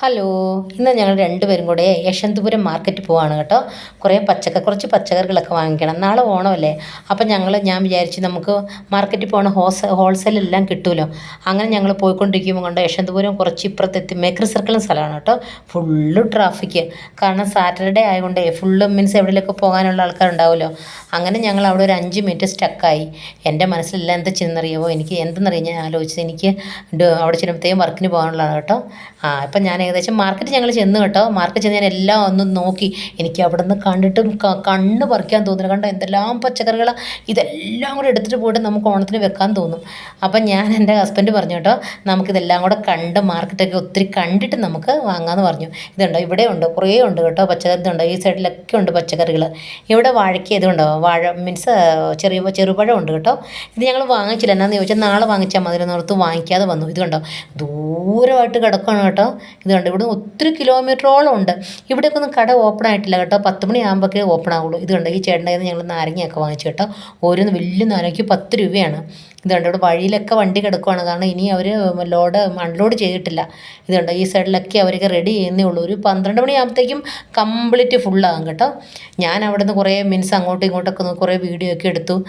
Hello ഇന്ന് ഞങ്ങൾ രണ്ടുപേരും കൂടെ യശ്വന്തപുരം മാർക്കറ്റ് പോവാണ് കേട്ടോ. കുറേ പച്ചക്കറി കുറച്ച് പച്ചക്കറികളൊക്കെ വാങ്ങിക്കണം. നാളെ ഓണമല്ലേ? അപ്പം ഞങ്ങൾ ഞാൻ വിചാരിച്ച് നമുക്ക് മാർക്കറ്റിൽ പോകണ ഹോസ് ഹോൾസെയിലെല്ലാം കിട്ടുമല്ലോ അങ്ങനെ ഞങ്ങൾ പോയിക്കൊണ്ടിരിക്കുമ്പോൾ കൊണ്ട് യശ്വന്തപുരം കുറച്ച് ഇപ്പുറത്തെത്തി മേക്കർ സർക്കിളും സ്ഥലമാണ് കേട്ടോ. ഫുള്ള് ട്രാഫിക്ക് കാരണം സാറ്റർഡേ ആയതുകൊണ്ട് ഫുള്ള് മീൻസ് എവിടെയൊക്കെ പോകാനുള്ള ആൾക്കാരുണ്ടാവുമല്ലോ. അങ്ങനെ ഞങ്ങൾ അവിടെ ഒരു അഞ്ച് മിനിറ്റ് സ്റ്റക്കായി എന്റെ മനസ്സിലെല്ലാം എന്താ ചെന്നറിയാവോ എനിക്ക് എന്തെന്നറിയാം? ഞാൻ ആലോചിച്ചത് എനിക്ക് അവിടെ ചെല്ലുമ്പോഴത്തേക്കും വർക്കിന് പോകാനുള്ളതാണ് കേട്ടോ. ആ ഇപ്പം ഞാൻ ഏകദേശം മാർക്കറ്റ് ഞങ്ങൾ ചെന്ന് കേട്ടോ. മാർക്കറ്റ് ചെന്ന് ഞാൻ എല്ലാം ഒന്ന് നോക്കി. എനിക്ക് അവിടെ നിന്ന് കണ്ടിട്ടും കണ്ണ് പറിക്കാൻ തോന്നുന്നു കണ്ടോ എന്തെല്ലാം പച്ചക്കറികളാണ് ഇതെല്ലാം കൂടെ എടുത്തിട്ട് പോയിട്ട് നമുക്ക് ഓണത്തിന് വെക്കാൻ തോന്നും. അപ്പം ഞാൻ എന്റെ ഹസ്ബൻഡ് പറഞ്ഞു കേട്ടോ നമുക്കിതെല്ലാം കൂടെ കണ്ട് മാർക്കറ്റൊക്കെ ഒത്തിരി കണ്ടിട്ട് നമുക്ക് വാങ്ങാമെന്ന് പറഞ്ഞു. ഇതുണ്ടോ ഇവിടെ ഉണ്ട് കുറേ ഉണ്ട് കേട്ടോ പച്ചക്കറി. ഇതുണ്ടോ ഈ സൈഡിലൊക്കെ ഉണ്ട് പച്ചക്കറികൾ ഇവിടെ വാഴയ്ക്ക് ഇതുണ്ടോ വാഴ മീൻസ് ചെറിയ ചെറുപഴം ഉണ്ട് കേട്ടോ. ഇത് ഞങ്ങൾ വാങ്ങിച്ചില്ല. എന്നാന്ന് ചോദിച്ചാൽ നാളെ വാങ്ങിച്ചാൽ മതി. എന്നോർത്ത് വാങ്ങിക്കാതെ വന്നു. ഇത് കണ്ടോ ദൂരമായിട്ട് കിടക്കുകയാണ് കേട്ടോ. ഇത് കണ്ടോ. ഇവിടെ ഒത്തിരി കിലോമീറ്ററോളം ഉണ്ട്. ഇവിടെയൊക്കെ ഒന്നും കട ഓപ്പൺ ആയിട്ടില്ല കേട്ടോ. പത്ത് മണി ആകുമ്പോഴേ ഓപ്പൺ ആവുള്ളൂ. ഇത് കണ്ടോ? ഈ ചേട്ടന്റെ ഞങ്ങൾ നാരങ്ങയൊക്കെ വാങ്ങിച്ചു കേട്ടോ. ഓരോന്ന് വലിയ നാരങ്ങയ്ക്ക് പത്ത് രൂപയാണ്. ഇത് കണ്ടോ? ഇവിടെ വഴിയിലൊക്കെ വണ്ടി കിടക്കുവാണ്. കാരണം ഇനി അവർ ലോഡ് അൺലോഡ് ചെയ്തിട്ടില്ല. ഇത് കണ്ടോ? ഈ സൈഡിലൊക്കെ അവരൊക്കെ റെഡി ചെയ്യുന്നേ ഉള്ളൂ. ഒരു പന്ത്രണ്ട് മണിയാകുമ്പോഴത്തേക്കും കംപ്ലീറ്റ് ഫുള്ളാകും കേട്ടോ. ഞാൻ അവിടെ നിന്ന് കുറേ മീൻസ് അങ്ങോട്ടും ഇങ്ങോട്ടൊക്കെ കുറേ വീഡിയോ ഒക്കെ എടുത്തു.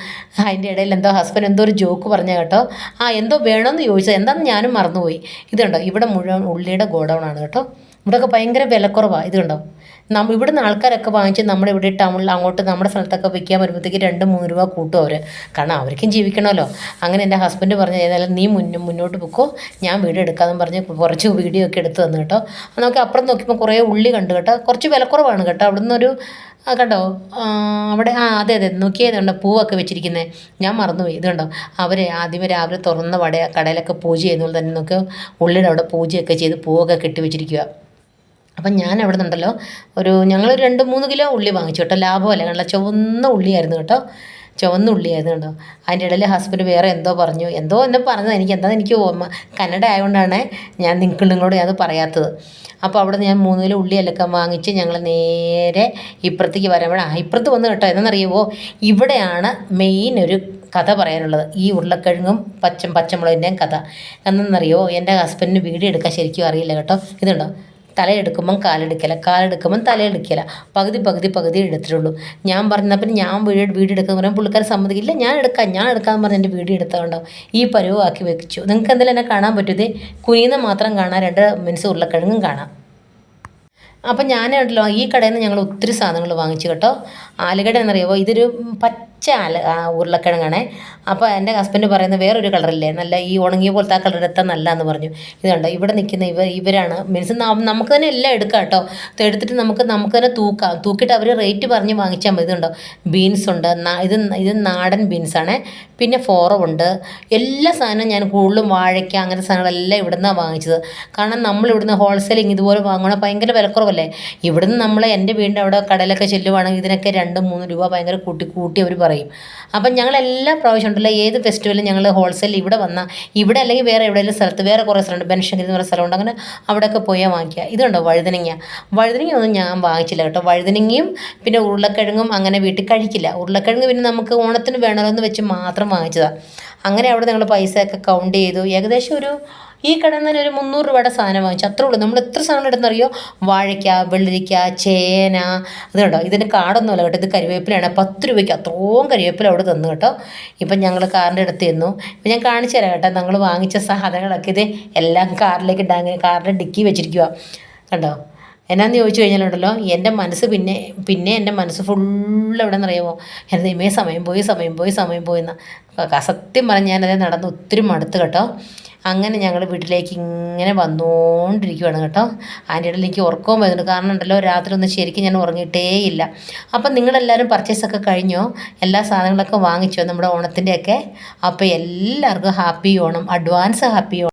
അതിന്റെ ഇടയിൽ എന്തോ ഹസ്ബൻഡ് എന്തോ ഒരു ജോക്ക് പറഞ്ഞ കേട്ടോ. ആ എന്തോ വേണമെന്ന് ചോദിച്ചത്. എന്താണെന്ന് ഞാനും മറന്നുപോയി. ഇത് കണ്ടോ? ഇവിടെ മുഴുവൻ ഉള്ളിയുടെ ഗോഡൗൺ ആണ് കേട്ടോ. ഇവിടെയൊക്കെ ഭയങ്കര വിലക്കുറവാണ് ഇത് കണ്ടോ? നമ്മ ഇവിടുന്ന് ആൾക്കാരൊക്കെ വാങ്ങിച്ച് നമ്മുടെ ഇവിടെ ടൗണിൽ അങ്ങോട്ട് നമ്മുടെ സ്ഥലത്തൊക്കെ വിൽക്കാൻ വരുമ്പോഴത്തേക്ക് രണ്ട് മൂന്ന് രൂപ കൂട്ടും അവർ കാരണം അവർക്കും ജീവിക്കണമല്ലോ. അങ്ങനെ എന്റെ ഹസ്ബൻഡ് പറഞ്ഞു ഏതായാലും നീ മുന്നും മുന്നോട്ട് പൊക്കോ. ഞാൻ വീഡിയോ എടുക്കാമെന്ന് പറഞ്ഞ് കുറച്ച് വീഡിയോ ഒക്കെ എടുത്ത് തന്നു കേട്ടോ. നമുക്ക് അപ്പുറം നോക്കിയപ്പോൾ കുറേ ഉള്ളി കണ്ടു കേട്ടോ. കുറച്ച് വിലക്കുറവാണ് കേട്ടോ. അവിടുന്ന് ഒരു ആ കണ്ടോ? അവിടെ ആ അതെ അതെ നോക്കിയത് കണ്ടോ പൂവൊക്കെ വെച്ചിരിക്കുന്നത് ഞാൻ മറന്നുപോയി. ഇത് കണ്ടോ? അവർ ആദ്യമേ രാവിലെ തുറന്ന വട കടയിലൊക്കെ പൂജ ചെയ്യുന്നതുപോലെ തന്നെ നോക്കി ഉള്ളിയുടെ അവിടെ പൂജയൊക്കെ ചെയ്ത് പൂവൊക്കെ കെട്ടി വെച്ചിരിക്കുക അപ്പം ഞാൻ അവിടെ നിന്നുണ്ടല്ലോ ഒരു ഞങ്ങൾ രണ്ട് മൂന്ന് കിലോ ഉള്ളി വാങ്ങിച്ചു കേട്ടോ. ലാഭമല്ല കണ്ടോ ചുവന്ന ഉള്ളിയായിരുന്നു കേട്ടോ. ചുവന്ന കണ്ടോ? അതിന്റെ ഇടയിൽ ഹസ്ബൻഡ് വേറെ എന്തോ പറഞ്ഞു. എന്തോ എന്നെ പറഞ്ഞത്. എനിക്ക് എന്താ എനിക്ക് കന്നഡ ആയതുകൊണ്ടാണ് ഞാൻ നിങ്ങൾക്ക് നിങ്ങളോട് ഞാനത് പറയാത്തത്. അപ്പോൾ അവിടെ ഞാൻ മൂന്ന് കിലോ ഉള്ളിയെല്ലാം വാങ്ങിച്ച് ഞങ്ങൾ നേരെ ഇപ്പുറത്തേക്ക് വരുമ്പോൾ ആ ഇപ്പുറത്ത് വന്ന് കേട്ടോ. എന്നറിയുമോ ഇവിടെയാണ് മെയിൻ ഒരു കഥ പറയാനുള്ളത്. ഈ ഉരുളക്കിഴങ്ങും പച്ച പച്ചമുളകിന്റെയും കഥ. എന്നെന്നറിയോ എന്റെ ഹസ്ബൻഡിന് വീഡിയോ എടുക്കാൻ ശരിക്കും അറിയില്ല കേട്ടോ. ഇതുണ്ടോ തലയെടുക്കുമ്പം കാലെടുക്കില്ല കാലെടുക്കുമ്പം തലയെടുക്കില്ല പകുതി പകുതി പകുതി എടുത്തിട്ടുള്ളൂ. ഞാൻ പറഞ്ഞ പിന്നെ ഞാൻ വീട് വീട് എടുക്കാൻ പറയുമ്പോൾ പുള്ളിക്കാരെ സമ്മതിക്കില്ല. ഞാൻ എടുക്കാം ഞാൻ എടുക്കാമെന്ന് പറഞ്ഞ് എന്റെ വീട് എടുത്തതുകൊണ്ടാവും ഈ പരുവാക്കി വെച്ചു. നിങ്ങൾക്ക് എന്തെങ്കിലും എന്നെ കാണാൻ പറ്റൂ. ഇത് കുനിയുന്ന മാത്രം കാണാം രണ്ട് മീൻസ് ഉരുളക്കിഴങ്ങും കാണാം. അപ്പം ഞാനുണ്ടല്ലോ ഈ കടയിൽ നിന്ന് ഞങ്ങൾ ഒത്തിരി സാധനങ്ങൾ വാങ്ങിച്ചു കേട്ടോ. ആലുകട എന്നറിയാമോ ഇതൊരു പച്ച ഉരുളക്കിഴങ്ങാണേ. അപ്പോൾ എന്റെ ഹസ്ബൻഡ് പറയുന്നത് വേറൊരു കളറില്ലേ നല്ല ഈ ഉണങ്ങിയ പോലത്തെ ആ കളർ എത്താൻ നല്ല എന്ന് പറഞ്ഞു. ഇതുണ്ട് ഇവിടെ നിൽക്കുന്ന ഇവർ ഇവരാണ്. മീൻസ് നമുക്ക് തന്നെ എല്ലാം എടുക്കാം കേട്ടോ. എടുത്തിട്ട് നമുക്ക് നമുക്ക് തന്നെ തൂക്കാം. തൂക്കിയിട്ട് അവർ റേറ്റ് പറഞ്ഞ് വാങ്ങിച്ചാൽ മതി. ഇതുണ്ടോ ബീൻസ് ഉണ്ട് ഇത് ഇത് നാടൻ ബീൻസാണ് പിന്നെ ഫോറമുണ്ട് എല്ലാ സാധനവും ഞാൻ കൂടുതലും വാഴയ്ക്ക അങ്ങനത്തെ സാധനങ്ങളെല്ലാം ഇവിടെ നിന്നാണ് വാങ്ങിച്ചത്. കാരണം നമ്മൾ ഇവിടുന്ന് ഹോൾസെയിലിങ് ഇതുപോലെ വാങ്ങണം ഭയങ്കര വിലക്കുറവല്ലേ? ഇവിടുന്ന് നമ്മൾ എന്റെ വീടിന്റെ അവിടെ കടലൊക്കെ ചെല്ലുവാണെങ്കിൽ ഇതിനൊക്കെ രണ്ട് മൂന്ന് രൂപ ഭയങ്കര കൂട്ടി കൂട്ടി അവർ പറയും. അപ്പം ഞങ്ങൾ എല്ലാ പ്രാവശ്യം ഉണ്ടല്ലോ ഏത് ഫെസ്റ്റിവലും ഞങ്ങൾ ഹോൾസെയിൽ ഇവിടെ വന്നാൽ ഇവിടെ അല്ലെങ്കിൽ വേറെ എവിടെയെങ്കിലും സ്ഥലത്ത് വേറെ കുറേ സ്ഥലമുണ്ട് ബെൻഷങ്കരി എന്ന് പറയുന്ന സ്ഥലമുണ്ട് അങ്ങനെ അവിടെയൊക്കെ പോയാൽ വാങ്ങിക്കുക. ഇതുണ്ടോ വഴുതനങ്ങ. വഴുതനങ്ങ ഒന്നും ഞാൻ വാങ്ങിച്ചില്ല കേട്ടോ. വഴുതനങ്ങയും പിന്നെ ഉരുളക്കിഴങ്ങും അങ്ങനെ വീട്ടിൽ കഴിക്കില്ല. ഉരുളക്കിഴങ്ങ് പിന്നെ നമുക്ക് ഓണത്തിന് വേണമല്ലോ എന്ന് വെച്ച് മാത്രം വാങ്ങിച്ചതാണ് അങ്ങനെ അവിടെ ഞങ്ങൾ പൈസയൊക്കെ കൗണ്ട് ചെയ്തു. ഏകദേശം ഒരു ഈ കടയിൽ നിന്ന് ഒരു മുന്നൂറ് രൂപയുടെ സാധനം വാങ്ങിച്ചു. അത്രേ ഉള്ളൂ. നമ്മൾ എത്ര സാധനം എടുത്തറിയോ വാഴയ്ക്ക വെള്ളരിക്ക ചേന അതുകൊണ്ടോ കേട്ടോ കാടൊന്നും കാടൊന്നുമല്ല കേട്ടോ. ഇത് കരിവേപ്പിലാണ് പത്ത് രൂപയ്ക്ക് അത്രയും കരിവേപ്പില അവിടെ തന്നു കേട്ടോ. ഇപ്പം ഞങ്ങൾ കാറിന്റെ അടുത്ത് തന്നു ഇപ്പം ഞാൻ കാണിച്ചു തരാം കേട്ടോ. ഞങ്ങൾ വാങ്ങിച്ച സാധനങ്ങളൊക്കെ ഇത് എല്ലാം കാറിലേക്ക് ഇടാൻ കാറിന്റെ ഡിക്കി വെച്ചിരിക്കുക കണ്ടോ? എന്നാന്ന് ചോദിച്ചു കഴിഞ്ഞാലുണ്ടല്ലോ എന്റെ മനസ്സ് പിന്നെ പിന്നെ എന്റെ മനസ്സ് ഫുള്ള് എവിടെ നിന്നറിയാമോ എന്റെ ഇമേ സമയം പോയി സമയം പോയി സമയം പോയി എന്ന്. സത്യം പറഞ്ഞ് ഞാനത് നടന്ന് ഒത്തിരി മടുത്ത് കേട്ടോ. അങ്ങനെ ഞങ്ങൾ വീട്ടിലേക്ക് ഇങ്ങനെ വന്നുകൊണ്ടിരിക്കുവാണ് കേട്ടോ. അതിന്റെ ഇടയിൽ എനിക്ക് ഉറക്കവും വരുന്നുണ്ട് കാരണം ഉണ്ടല്ലോ രാത്രി ഒന്നും ശരിക്കും ഞാൻ ഉറങ്ങിയിട്ടേ ഇല്ല. അപ്പം നിങ്ങളെല്ലാവരും പർച്ചേസൊക്കെ കഴിഞ്ഞോ? എല്ലാ സാധനങ്ങളൊക്കെ വാങ്ങിച്ചോ? നമ്മുടെ ഓണത്തിന്റെയൊക്കെ? അപ്പോൾ എല്ലാവർക്കും happy Onam advance happy Onam.